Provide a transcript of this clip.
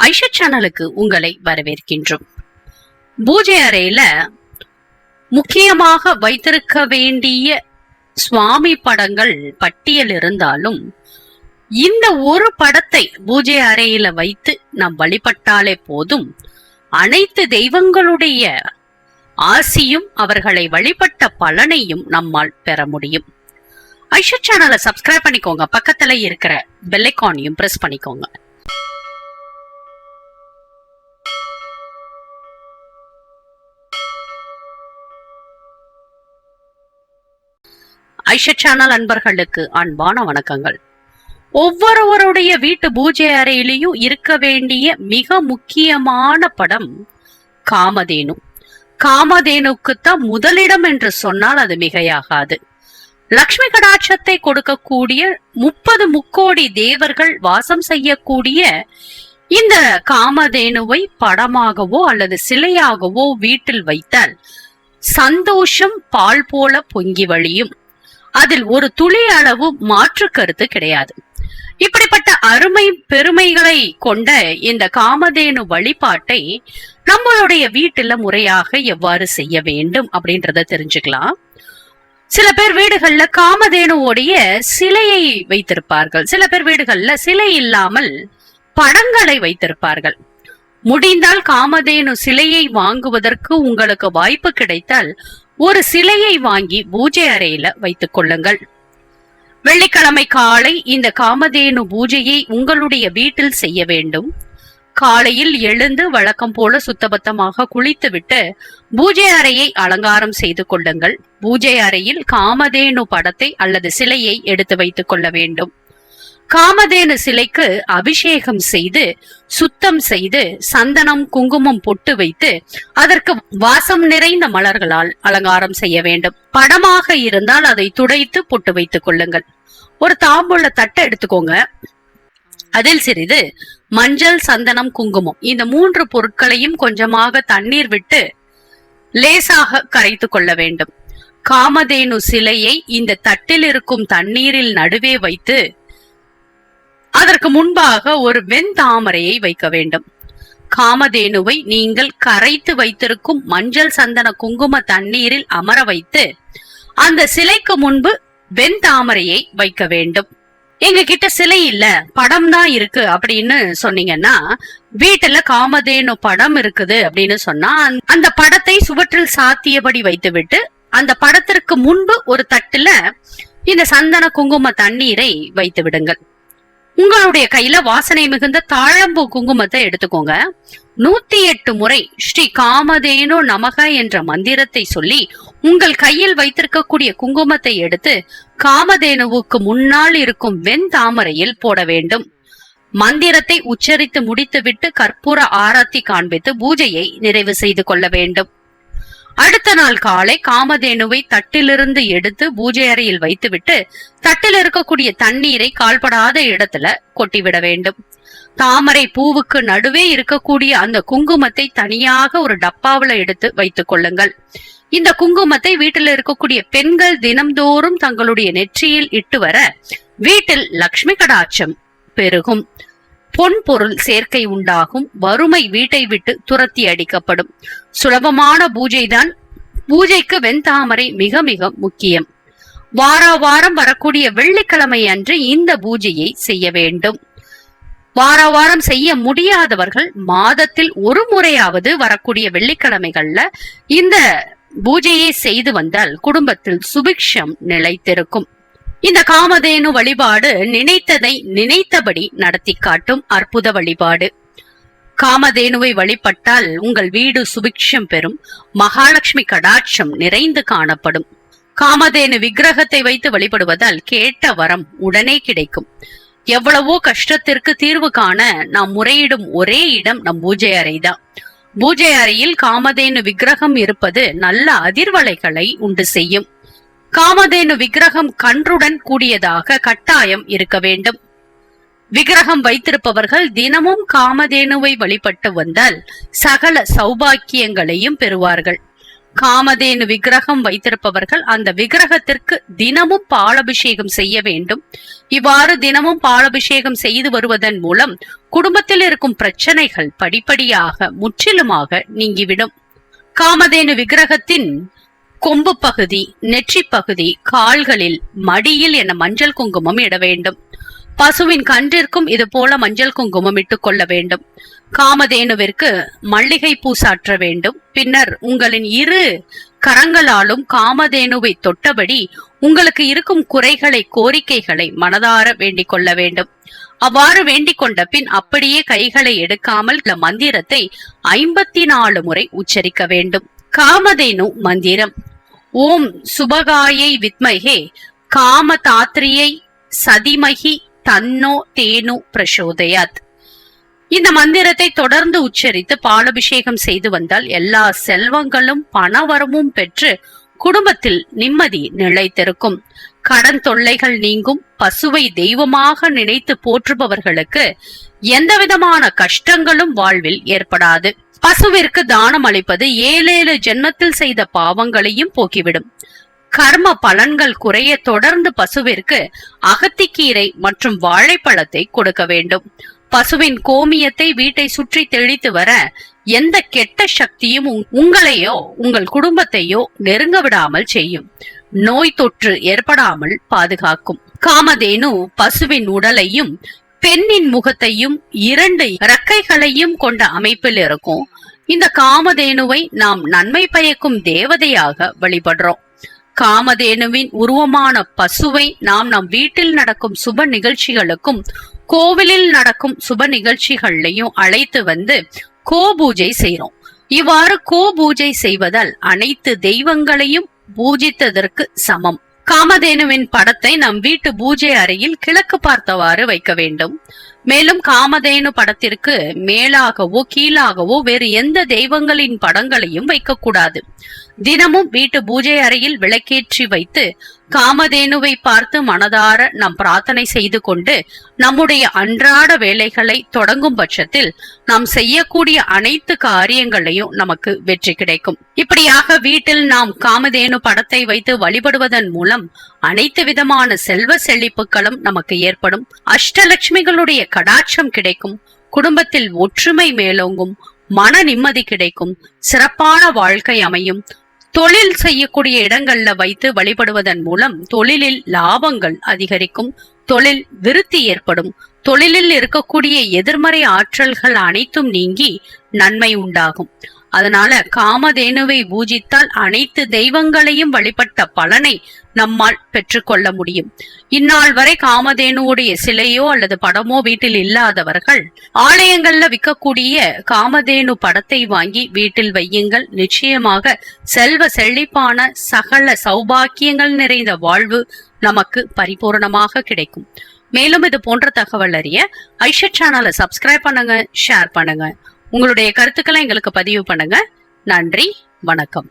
ஐஷா சேனலுக்கு உங்களை வரவேற்கின்றோம். பூஜை அறையில முக்கியமாக வைத்திருக்க வேண்டிய சுவாமி படங்கள் பட்டியல் இருந்தாலும் இந்த ஒரு படத்தை பூஜை அறையில வைத்து நாம் வழிபட்டாலே போதும். அனைத்து தெய்வங்களுடைய ஆசியும் அவர்களை வழிபட்ட பலனையும் நம்மால் பெற முடியும். ஐஷா சேனலை சப்ஸ்கிரைப் பண்ணிக்கோங்க. பக்கத்துல இருக்கிற பெல்லைக்கானையும் பிரஸ் பண்ணிக்கோங்க. ஐஷா சேனல் அன்பர்களுக்கு அன்பான வணக்கங்கள். ஒவ்வொருவருடைய வீட்டு பூஜை அறையிலையும் இருக்க வேண்டிய மிக முக்கியமான படம் காமதேனு. காமதேனுக்குத்தான் முதலிடம் என்று சொன்னால் அது மிகையாகாது. லக்ஷ்மி கடாட்சத்தை கொடுக்கக்கூடிய முப்பது முக்கோடி தேவர்கள் வாசம் செய்யக்கூடிய இந்த காமதேனுவை படமாகவோ அல்லது சிலையாகவோ வீட்டில் வைத்தால் சந்தோஷம் பால் போல பொங்கி வழியும். அதில் ஒரு துளி அளவு மாற்று கருத்து கிடையாது. இப்படிப்பட்ட அருமை பெருமைகளை கொண்ட இந்த காமதேனு வழிபாட்டை நம்மளுடைய வீட்டுல முறையாக எவ்வாறு செய்ய வேண்டும் அப்படின்றத தெரிஞ்சுக்கலாம். சில பேர் வீடுகள்ல காமதேனுவோடைய சிலையை வைத்திருப்பார்கள். சில பேர் வீடுகள்ல சிலை இல்லாமல் படங்களை வைத்திருப்பார்கள். முடிந்தால் காமதேனு சிலையை வாங்குவதற்கு உங்களுக்கு வாய்ப்பு கிடைத்தால் ஒரு சிலையை வாங்கி பூஜை அறையில வைத்துக் கொள்ளுங்கள். வெள்ளிக்கிழமை காலை இந்த காமதேனு பூஜையை உங்களுடைய வீட்டில் செய்ய வேண்டும். காலையில் எழுந்து வழக்கம் போல சுத்தபத்தமாக குளித்துவிட்டு பூஜை அறையை அலங்காரம் செய்து கொள்ளுங்கள். பூஜை அறையில் காமதேனு படத்தை அல்லது சிலையை எடுத்து வைத்துக் கொள்ள வேண்டும். காமதேனு சிலைக்கு அபிஷேகம் செய்து சுத்தம் செய்து சந்தனம் குங்குமம் பொட்டு வைத்து அதற்கு வாசம் நிறைந்த மலர்களால் அலங்காரம் செய்ய வேண்டும். படமாக இருந்தால் அதை துடைத்து பொட்டு வைத்துக் கொள்ளுங்கள். ஒரு தாம்பூல தட்டை எடுத்துக்கோங்க. அதில் சிறிது மஞ்சள் சந்தனம் குங்குமம். இந்த மூன்று பொருட்களையும் கொஞ்சமாக தண்ணீர் விட்டு லேசாக கரைத்து கொள்ள வேண்டும். காமதேனு சிலையை இந்த தட்டில் இருக்கும் தண்ணீரில் நடுவே வைத்து அதற்கு முன்பாக ஒரு வெண்தாமரையை வைக்க வேண்டும். காமதேனுவை நீங்கள் கரைத்து வைத்திருக்கும் மஞ்சள் சந்தன குங்கும தண்ணீரில் அமர வைத்து அந்த சிலைக்கு முன்பு வெண்தாமரையை வைக்க வேண்டும். எங்க கிட்ட சிலை இல்ல படம் தான் இருக்கு அப்படின்னு சொன்னீங்கன்னா வீட்டுல காமதேனு படம் இருக்குது அப்படின்னு சொன்னா அந்த- அந்த படத்தை சுவற்றில் சாத்தியபடி வைத்துவிட்டு அந்த படத்திற்கு முன்பு ஒரு தட்டுல இந்த சந்தன குங்கும தண்ணீரை வைத்து விடுங்கள். உங்களுடைய கையில வாசனை மிகுந்த தாழம்பூ குங்குமத்தை எடுத்துக்கோங்க. நூத்தி எட்டு முறை ஸ்ரீ காமதேனு நமக என்ற மந்திரத்தை சொல்லி உங்கள் கையில் வைத்திருக்கக்கூடிய குங்குமத்தை எடுத்து காமதேனுவுக்கு முன்னால் இருக்கும் வெண்தாமரையில் போட வேண்டும். மந்திரத்தை உச்சரித்து முடித்துவிட்டு கற்பூர ஆராத்தி காண்பித்து பூஜையை நிறைவு செய்து கொள்ள வேண்டும். அடுத்த நாள் காலை காமதேனுவை தட்டிலிருந்து எடுத்து பூஜை அறையில் வைத்துவிட்டு தட்டில் இருக்கக்கூடிய தண்ணீரை கால்படாத இடத்துல கொட்டிவிட வேண்டும். தாமரை பூவுக்கு நடுவே இருக்கக்கூடிய அந்த குங்குமத்தை தனியாக ஒரு டப்பாவுல எடுத்து வைத்துக் கொள்ளுங்கள். இந்த குங்குமத்தை வீட்டில் இருக்கக்கூடிய பெண்கள் தினம்தோறும் தங்களுடைய நெற்றியில் இட்டு வர வீட்டில் லக்ஷ்மி கடாட்சம் பெருகும். பொன் பொருள் சேர்க்கை உண்டாகும். வறுமை வீட்டை விட்டு துரத்தி அடிக்கப்படும். சுலபமான பூஜைதான். பூஜைக்கு வெண்தாமரை மிக மிக முக்கியம். வாரா வாரம் வரக்கூடிய வெள்ளிக்கிழமை அன்று இந்த பூஜையை செய்ய வேண்டும். வார வாரம் செய்ய முடியாதவர்கள் மாதத்தில் ஒரு முறையாவது வரக்கூடிய வெள்ளிக்கிழமைகள்ல இந்த பூஜையை செய்து வந்தால் குடும்பத்தில் சுபிக்ஷம் நிலைத்திருக்கும். இந்த காமதேனு வழிபாடு நினைத்ததை நினைத்தபடி நடத்தி காட்டும் அற்புத வழிபாடு. காமதேனுவை வழிபட்டால் உங்கள் வீடு சுபிக்ஷம் பெறும் மகாலட்சுமி கடாட்சம் நிறைந்து காணப்படும். காமதேனு விக்கிரகத்தை வைத்து வழிபடுவதால் கேட்ட வரம் உடனே கிடைக்கும். எவ்வளவோ கஷ்டத்திற்கு தீர்வு காண நாம் முறையிடும் ஒரே இடம் நம் பூஜை அறைதான். பூஜை அறையில் காமதேனு விக்கிரகம் இருப்பது நல்ல அதிர்வலைகளை உண்டு செய்யும். காமதேனு விக்கிரகம் கன்றுடன் கூடியதாக கட்டாயம் இருக்க வேண்டும். விக்கிரகம் வைத்திருப்பவர்கள் தினமும் காமதேனுவை வழிபட்டு வந்தால் சகல சௌபாக்கியங்களையும் பெறுவார்கள். காமதேனு விக்கிரகம் வைத்திருப்பவர்கள் அந்த விக்கிரகத்திற்கு தினமும் பாலபிஷேகம் செய்ய வேண்டும். இவ்வாறு தினமும் பாலபிஷேகம் செய்து வருவதன் மூலம் குடும்பத்தில் இருக்கும் பிரச்சனைகள் படிப்படியாக முற்றிலுமாக நீங்கிவிடும். காமதேனு விக்கிரகத்தின் கொம்பு பகுதி நெற்றி பகுதி கால்களில் மடியில் என மஞ்சள் குங்குமம் இட வேண்டும். பசுவின் கன்றிற்கும் இது போல மஞ்சள் குங்குமம் இட்டுக் கொள்ள வேண்டும். காமதேனுவிற்கு மல்லிகை பூ சாற்ற வேண்டும். பின்னர் உங்களின் இரு கரங்களாலும் காமதேனுவை தொட்டபடி உங்களுக்கு இருக்கும் குறைகளை கோரிக்கைகளை மனதார வேண்டிக் கொள்ள வேண்டும். அவ்வாறு வேண்டிக் கொண்ட பின் அப்படியே கைகளை எடுக்காமல் இந்த மந்திரத்தை ஐம்பத்தி நாலு முறை உச்சரிக்க வேண்டும். காமதேனு மந்திரம். ஓம் சுபகாயை வித்மகே காமதாத்ரியை சதிமகி தன்னோ தேனு பிரசோதயாத். இந்த மந்திரத்தை தொடர்ந்து உச்சரித்து பாலபிஷேகம் செய்து வந்தால் எல்லா செல்வங்களும் பணவரமும் பெற்று குடும்பத்தில் நிம்மதி நிலைத்திருக்கும். கடன் தொல்லைகள் நீங்கும் பசுவை தெய்வமாக நினைத்து போற்றுபவர்களுக்கு எந்தவிதமான கஷ்டங்களும் வாழ்வில் ஏற்படாது. பசுவிற்கு தானம் அளிப்பது ஏழேழு ஜென்மத்தில் செய்த பாவங்களையும் போக்கிவிடும். கர்ம பலன்கள் குறைய தொடர்ந்து பசுவிற்கு அகத்திக்கீரை மற்றும் வாழைப்பழத்தை கொடுக்க வேண்டும். பசுவின் கோமியத்தை வீட்டை சுற்றி தெளித்து வர எந்த கெட்ட சக்தியும் உங்- உங்களையோ உங்கள் குடும்பத்தையோ நெருங்க விடாமல் செய்யும். நோய் தொற்று ஏற்படாமல் பாதுகாக்கும். காமதேனு பசுவின் உடலையும் பெண்ணின் முகத்தையும் இரண்டு இறக்கைகளையும் கொண்ட அமைப்பில் இருக்கும். இந்த காமதேனுவை நாம் நன்மை பயக்கும் தேவதையாக வழிபடுறோம். காமதேனுவின் உருவமான பசுவை நாம் நம் வீட்டில் நடக்கும் சுப நிகழ்ச்சிகளுக்கும் கோவிலில் நடக்கும் சுப நிகழ்ச்சிகள்லையும் அழைத்து வந்து கோபூஜை செய்யறோம் இவ்வாறு கோபூஜை செய்வதால் அனைத்து தெய்வங்களையும் பூஜித்ததற்கு சமம். காமதேனுவின் படத்தை நம் வீட்டு பூஜை அறையில் கிழக்கு பார்த்தவாறு வைக்க வேண்டும். மேலும் காமதேனு படத்திற்கு மேலாகவோ கீழாகவோ வேறு எந்த தெய்வங்களின் படங்களையும் வைக்கக்கூடாது. தினமும் வீட்டு பூஜை அறையில் விளக்கேற்றி வைத்து காமதேனுவை பார்த்து மனதார நாம் பிரார்த்தனை செய்து கொண்டு நம்முடைய அன்றாட வேலைகளை தொடங்கும் பட்சத்தில் நாம் செய்யக்கூடிய அனைத்து காரியங்களையும் நமக்கு வெற்றி கிடைக்கும். இப்படியாக வீட்டில் நாம் காமதேனு படத்தை வைத்து வழிபடுவதன் மூலம் அனைத்து விதமான செல்வ செழிப்புகளும் நமக்கு ஏற்படும். அஷ்டலட்சுமிகளுடைய கடாட்சம் கிடைக்கும் குடும்பத்தில் ஒற்றுமை மேலோங்கும் மன நிம்மதி கிடைக்கும் சிறப்பான வாழ்க்கை அமையும். தொழில் செய்யக்கூடிய இடங்கள்ல வைத்து வழிபடுவதன் மூலம் தொழிலில் லாபங்கள் அதிகரிக்கும் தொழில் விருத்தி ஏற்படும். தொழிலில் இருக்கக்கூடிய எதிர்மறை ஆற்றல்கள் அனைத்தும் நீங்கி நன்மை உண்டாகும். அதனால காமதேனுவை பூஜித்தால் அனைத்து தெய்வங்களையும் வழிபட்ட பலனை நம்மால் பெற்றுக்கொள்ள முடியும். இந்நாள் வரை காமதேனுவுடைய சிலையோ அல்லது படமோ வீட்டில் இல்லாதவர்கள் ஆலயங்கள்ல விற்கக்கூடிய காமதேனு படத்தை வாங்கி வீட்டில் வையுங்கள். நிச்சயமாக செல்வ செழிப்பான சகல சௌபாக்கியங்கள் நிறைந்த வாழ்வு நமக்கு பரிபூரணமாக கிடைக்கும். மேலும் இது போன்ற தகவல் அறிய ஐஷா சேனலை சப்ஸ்கிரைப் பண்ணுங்க ஷேர் பண்ணுங்க. உங்களுடைய கருத்துக்களை எங்களுக்கு பதிவு பண்ணுங்க. நன்றி வணக்கம்.